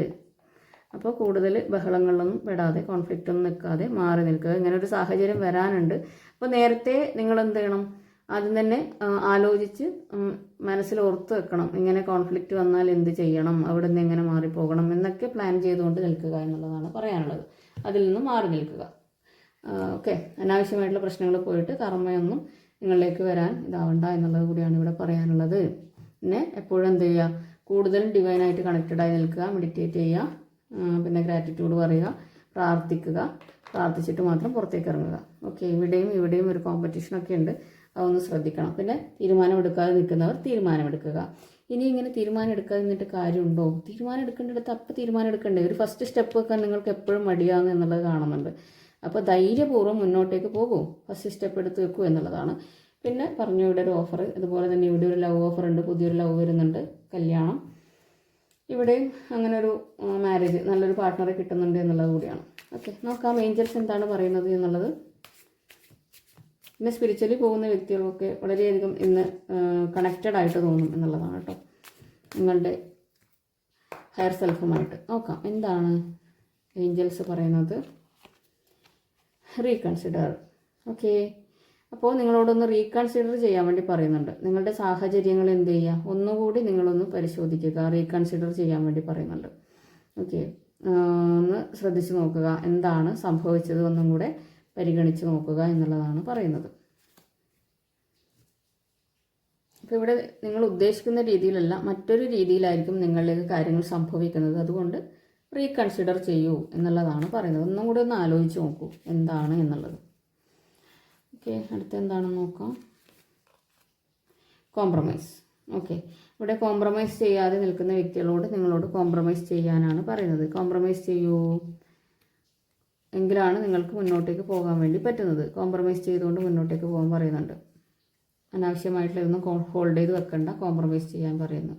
അപ്പോൾ കൂടുതൽ ബഹളങ്ങളിലൊന്നും പെടാതെ കോൺഫ്ലിക്റ്റ് ഒന്നും നിൽക്കാതെ മാറി നിൽക്കുക. ഇങ്ങനെ ഒരു സാഹചര്യം വരാനുണ്ട്. അപ്പോൾ നേരത്തെ നിങ്ങൾ എന്ത് ചെയ്യണം? ആദ്യം തന്നെ ആലോചിച്ച് മനസ്സിൽ ഓർത്ത് വെക്കണം. ഇങ്ങനെ കോൺഫ്ലിക്റ്റ് വന്നാൽ എന്ത് ചെയ്യണം? അവിടെ നിന്ന് എങ്ങനെ മാറിപ്പോകണം? എന്നൊക്കെ പ്ലാൻ ചെയ്തുകൊണ്ട് നിൽക്കുക എന്നുള്ളതാണ് പറയാനുള്ളത്. അതിൽ നിന്ന് മാറി നിൽക്കുക. ഓക്കെ. അനാവശ്യമായിട്ടുള്ള പ്രശ്നങ്ങൾ പോയിട്ട് കർമ്മയൊന്നും നിങ്ങളിലേക്ക് വരാൻ ഇതാവണ്ട എന്നുള്ളത് കൂടിയാണ് ഇവിടെ പറയാനുള്ളത്. പിന്നെ എപ്പോഴും എന്ത് ചെയ്യുക? കൂടുതലും ഡിവൈനായിട്ട് കണക്റ്റഡ് ആയി നിൽക്കുക മെഡിറ്റേറ്റ് ചെയ്യുക പിന്നെ ഗ്രാറ്റിറ്റ്യൂഡ് പറയുക പ്രാർത്ഥിക്കുക പ്രാർത്ഥിച്ചിട്ട് മാത്രം പുറത്തേക്ക് ഇറങ്ങുക. ഓക്കെ ഇവിടെയും ഇവിടെയും ഒരു കോമ്പറ്റീഷനൊക്കെ ഉണ്ട്. അതൊന്ന് ശ്രദ്ധിക്കണം. പിന്നെ തീരുമാനമെടുക്കാതെ നിൽക്കുന്നവർ തീരുമാനമെടുക്കുക. ഇനി ഇങ്ങനെ തീരുമാനം എടുക്കാതെ നിന്നിട്ട് കാര്യമുണ്ടോ? തീരുമാനം എടുക്കേണ്ടിടത്ത് അപ്പം തീരുമാനം എടുക്കണ്ടേ ഒരു ഫസ്റ്റ് സ്റ്റെപ്പ് ഒക്കെ നിങ്ങൾക്ക് എപ്പോഴും മടിയാകുന്നു എന്നുള്ളത് കാണുന്നുണ്ട്. അപ്പോൾ ധൈര്യപൂർവം മുന്നോട്ടേക്ക് പോകൂ. ഫസ്റ്റ് സ്റ്റെപ്പ് എടുത്ത് വെക്കൂ എന്നുള്ളതാണ്. പിന്നെ പറഞ്ഞു ഇവിടെ ഒരു ഓഫർ അതുപോലെ തന്നെ ഇവിടെ ഒരു ലവ് ഓഫർ ഉണ്ട് പുതിയൊരു ലവ് വരുന്നുണ്ട് കല്യാണം. ഇവിടെയും അങ്ങനെ ഒരു മാരേജ് നല്ലൊരു പാർട്ട്ണറെ കിട്ടുന്നുണ്ട് എന്നുള്ളത് കൂടിയാണ്. ഓക്കെ നോക്കാം ഏഞ്ചൽസ് എന്താണ് പറയുന്നത് എന്നുള്ളത്. പിന്നെ സ്പിരിച്വലി പോകുന്ന വ്യക്തികളൊക്കെ വളരെയധികം ഇന്ന് കണക്റ്റഡ് ആയിട്ട് തോന്നും എന്നുള്ളതാണ് കേട്ടോ. നിങ്ങളുടെ ഹയർ സെൽഫുമായിട്ട് നോക്കാം എന്താണ് ഏഞ്ചൽസ് പറയുന്നത്. റീകൺസിഡർ ഓക്കെ അപ്പോൾ നിങ്ങളോടൊന്ന് റീകൺസിഡർ ചെയ്യാൻ വേണ്ടി പറയുന്നുണ്ട്. നിങ്ങളുടെ സാഹചര്യങ്ങൾ എന്ത് ചെയ്യുക? ഒന്നുകൂടി നിങ്ങളൊന്ന് പരിശോധിക്കുക. റീകൺസിഡർ ചെയ്യാൻ വേണ്ടി പറയുന്നുണ്ട്. ഓക്കെ ഒന്ന് ശ്രദ്ധിച്ചു നോക്കുക. എന്താണ് സംഭവിച്ചത്? ഒന്നും കൂടെ പരിഗണിച്ച് നോക്കുക എന്നുള്ളതാണ് പറയുന്നത്. അപ്പോൾ ഇവിടെ നിങ്ങൾ ഉദ്ദേശിക്കുന്ന രീതിയിലല്ല മറ്റൊരു രീതിയിലായിരിക്കും നിങ്ങളിലേക്ക് കാര്യങ്ങൾ സംഭവിക്കുന്നത്. അതുകൊണ്ട് റീകൺസിഡർ ചെയ്യൂ എന്നുള്ളതാണ് പറയുന്നത്. ഒന്നും കൂടി ഒന്ന് ആലോചിച്ച് നോക്കൂ. എന്താണ് എന്നുള്ളത്. ഓക്കെ അടുത്ത എന്താണെന്ന് നോക്കാം? കോംപ്രമൈസ് ഓക്കെ ഇവിടെ കോംപ്രമൈസ് ചെയ്യാതെ നിൽക്കുന്ന വ്യക്തികളോട് നിങ്ങളോട് കോംപ്രമൈസ് ചെയ്യാനാണ് പറയുന്നത്. കോംപ്രമൈസ് ചെയ്യൂ. എങ്കിലാണ് നിങ്ങൾക്ക് മുന്നോട്ടേക്ക് പോകാൻ വേണ്ടി പറ്റുന്നത്. കോംപ്രമൈസ് ചെയ്തുകൊണ്ട് മുന്നോട്ടേക്ക് പോകാൻ പറയുന്നുണ്ട്. അനാവശ്യമായിട്ടുള്ളതൊന്നും ഹോൾഡ് ചെയ്ത് വെക്കണ്ട. കോംപ്രമൈസ് ചെയ്യാൻ പറയുന്നു.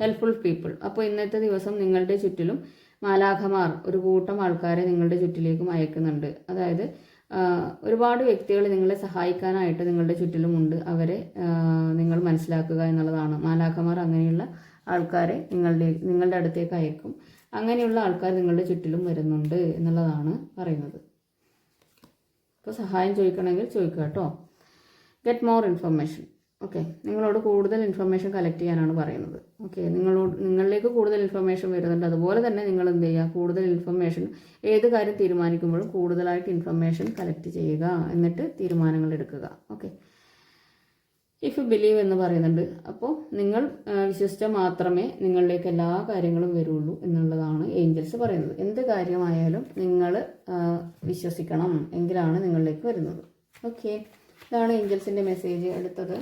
ഹെൽപ്ഫുൾ പീപ്പിൾ അപ്പോൾ ഇന്നത്തെ ദിവസം നിങ്ങളുടെ ചുറ്റിലും മാലാഖമാർ ഒരു കൂട്ടം ആൾക്കാരെ നിങ്ങളുടെ ചുറ്റിലേക്കും അയക്കുന്നുണ്ട്. അതായത് ഒരുപാട് വ്യക്തികൾ നിങ്ങളെ സഹായിക്കാനായിട്ട് നിങ്ങളുടെ ചുറ്റിലുമുണ്ട്. അവരെ നിങ്ങൾ മനസ്സിലാക്കുക എന്നുള്ളതാണ്. മാലാഖമാർ അങ്ങനെയുള്ള ആൾക്കാരെ നിങ്ങളുടെ നിങ്ങളുടെ അടുത്തേക്ക് അയക്കും. അങ്ങനെയുള്ള ആൾക്കാർ നിങ്ങളുടെ ചുറ്റിലും വരുന്നുണ്ട് എന്നുള്ളതാണ് പറയുന്നത്. അപ്പോൾ സഹായം ചോദിക്കണമെങ്കിൽ ചോദിക്കുക കേട്ടോ. ഗെറ്റ് മോർ ഇൻഫർമേഷൻ ഓക്കെ നിങ്ങളോട് കൂടുതൽ ഇൻഫർമേഷൻ കളക്ട് ചെയ്യാനാണ് പറയുന്നത്. ഓക്കെ നിങ്ങളോട് നിങ്ങളിലേക്ക് കൂടുതൽ ഇൻഫർമേഷൻ വരുന്നുണ്ട്. അതുപോലെ തന്നെ നിങ്ങൾ എന്ത് ചെയ്യുക? കൂടുതൽ ഇൻഫർമേഷൻ ഏത് കാര്യം തീരുമാനിക്കുമ്പോഴും കൂടുതലായിട്ട് ഇൻഫർമേഷൻ കളക്ട് ചെയ്യുക. എന്നിട്ട് തീരുമാനങ്ങൾ എടുക്കുക. ഓക്കെ ഇഫ് ബിലീവ് എന്ന് പറയുന്നുണ്ട്. അപ്പോൾ നിങ്ങൾ വിശ്വസിച്ചാൽ മാത്രമേ നിങ്ങളിലേക്ക് എല്ലാ കാര്യങ്ങളും വരുള്ളൂ എന്നുള്ളതാണ് ഏഞ്ചൽസ് പറയുന്നത്. എന്ത് കാര്യമായാലും നിങ്ങൾ വിശ്വസിക്കണം. എങ്കിലാണ് നിങ്ങളിലേക്ക് വരുന്നത്. ഓക്കെ ഇതാണ് ഏഞ്ചൽസിന്റെ മെസ്സേജ് അടുത്തത്.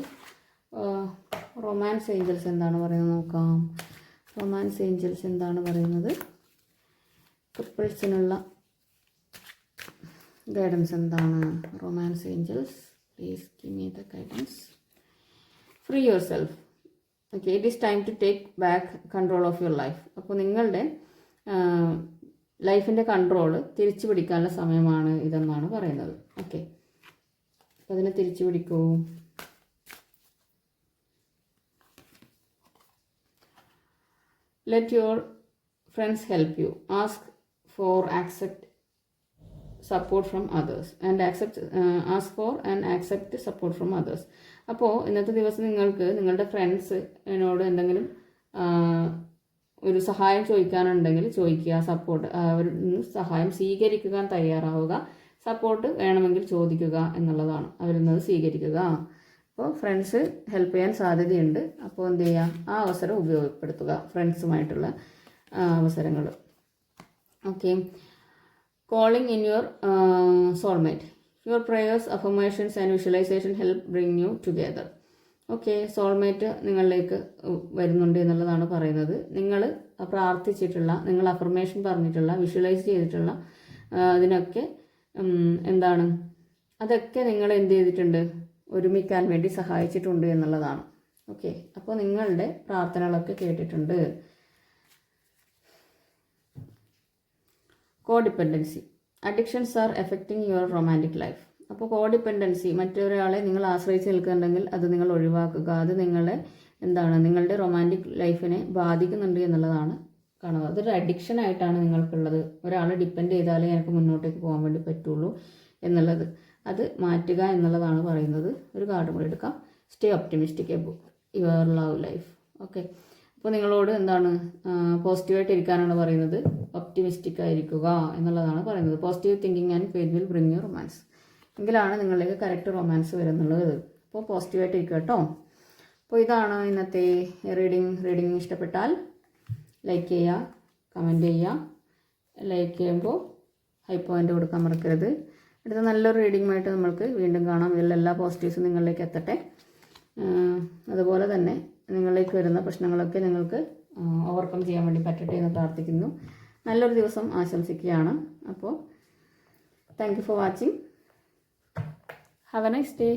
റൊമാൻസ് ഏഞ്ചൽസ് എന്താണ് പറയുന്നത് നോക്കാം. റൊമാൻസ് ഏഞ്ചൽസ് എന്താണ് പറയുന്നത്? കപ്പിൾസിനുള്ള ഗൈഡൻസ് എന്താണ്? Romance angels please give me the guidance free yourself okay it is time to take back control of your life അപ്പോൾ നിങ്ങളുടെ ലൈഫിന്റെ കൺട്രോൾ തിരിച്ചു പിടിക്കാനുള്ള സമയമാണ് ഇതെന്നാണ് പറയുന്നത്. ഓക്കെ അപ്പോൾ അതിനെ തിരിച്ചു പിടിക്കൂ. Let your friends help you ask for accept support from others and accept ask for and accept support from others അപ്പോൾ ഇന്നത്തെ ദിവസം നിങ്ങൾക്ക് നിങ്ങളുടെ ഫ്രണ്ട്സ് എന്നോട് എന്തെങ്കിലും ഒരു സഹായം ചോദിക്കാനുണ്ടെങ്കിൽ ചോദിക്കുക സപ്പോർട്ട് അവരിൽ നിന്ന് സഹായം സ്വീകരിക്കാൻ തയ്യാറാവുക സപ്പോർട്ട് വേണമെങ്കിൽ ചോദിക്കുക എന്നുള്ളതാണ്. അവരിൽ നിന്ന് സ്വീകരിക്കുക. അപ്പോൾ ഫ്രണ്ട്സ് ഹെൽപ്പ് ചെയ്യാൻ സാധ്യതയുണ്ട്. അപ്പോൾ എന്ത് ചെയ്യുക ആ അവസരം ഉപയോഗപ്പെടുത്തുക. ഫ്രണ്ട്സുമായിട്ടുള്ള അവസരങ്ങൾ. Okay calling in your soulmate your prayers affirmations and visualisation help bring you together. Okay soulmate നിങ്ങളിലേക്ക് വരുന്നുണ്ട് എന്നുള്ളതാണ് പറയുന്നത്. നിങ്ങൾ പ്രാർത്ഥിച്ചിട്ടുള്ള നിങ്ങൾ അഫർമേഷൻ പറഞ്ഞിട്ടുള്ള വിഷ്വലൈസ് ചെയ്തിട്ടുള്ള അതിനൊക്കെ എന്താണ്? അതൊക്കെ നിങ്ങൾ എന്ത് ചെയ്തിട്ടുണ്ട്? ഒരുമിക്കാൻ വേണ്ടി സഹായിച്ചിട്ടുണ്ട് എന്നുള്ളതാണ്. ഓക്കെ അപ്പോൾ നിങ്ങളുടെ പ്രാർത്ഥനകളൊക്കെ കേട്ടിട്ടുണ്ട്. Codependency addictions are affecting your romantic life അപ്പോൾ കോഡിപ്പെൻഡൻസി മറ്റൊരാളെ നിങ്ങൾ ആശ്രയിച്ച് നിൽക്കുന്നുണ്ടെങ്കിൽ അത് നിങ്ങൾ ഒഴിവാക്കുക. അത് നിങ്ങളെ എന്താണ്? നിങ്ങളുടെ റൊമാന്റിക് ലൈഫിനെ ബാധിക്കുന്നുണ്ട് എന്നുള്ളതാണ് കാണുക അതൊരു അഡിക്ഷൻ ആയിട്ടാണ് നിങ്ങൾക്കുള്ളത്. ഒരാളെ ഡിപ്പെൻഡ് ചെയ്താലേ എനിക്ക് മുന്നോട്ടേക്ക് പോകാൻ വേണ്ടി പറ്റുള്ളൂ എന്നുള്ളത്. അത് മാറ്റുക എന്നുള്ളതാണ് പറയുന്നത്. ഒരു കാർഡും കൂടി എടുക്കാം. Stay optimistic about your love life okay അപ്പോൾ നിങ്ങളോട് എന്താണ് പോസിറ്റീവായിട്ട് ഇരിക്കാനാണ് പറയുന്നത്? ഒപ്റ്റിമിസ്റ്റിക് ആയിരിക്കുക എന്നുള്ളതാണ് പറയുന്നത്. Positive thinking and faith will bring you romance എങ്കിലാണ് നിങ്ങളിലേക്ക് കറക്റ്റ് റൊമാൻസ് വരുന്നുള്ളത്. അപ്പോൾ പോസിറ്റീവായിട്ട് ഇരിക്കുക കേട്ടോ. അപ്പോൾ ഇതാണ് ഇന്നത്തെ റീഡിങ് റീഡിങ് ഇഷ്ടപ്പെട്ടാൽ ലൈക്ക് ചെയ്യുക കമന്റ് ചെയ്യുക. ലൈക്ക് ചെയ്യുമ്പോൾ ഹൈ പോയിന്റ് കൊടുക്കാൻ മറക്കരുത്. അടുത്ത നല്ലൊരു റീഡിങ്ങുമായിട്ട് നമ്മൾക്ക് വീണ്ടും കാണാം. ഇതിലുള്ള എല്ലാ പോസിറ്റീവ്സും നിങ്ങളിലേക്ക് എത്തട്ടെ. അതുപോലെ തന്നെ നിങ്ങളിലേക്ക് വരുന്ന പ്രശ്നങ്ങളൊക്കെ നിങ്ങൾക്ക് ഓവർകം ചെയ്യാൻ വേണ്ടി പറ്റട്ടെ എന്ന് പ്രാർത്ഥിക്കുന്നു. നല്ലൊരു ദിവസം ആശംസിക്കുകയാണ്. അപ്പോൾ thank you for watching have a nice day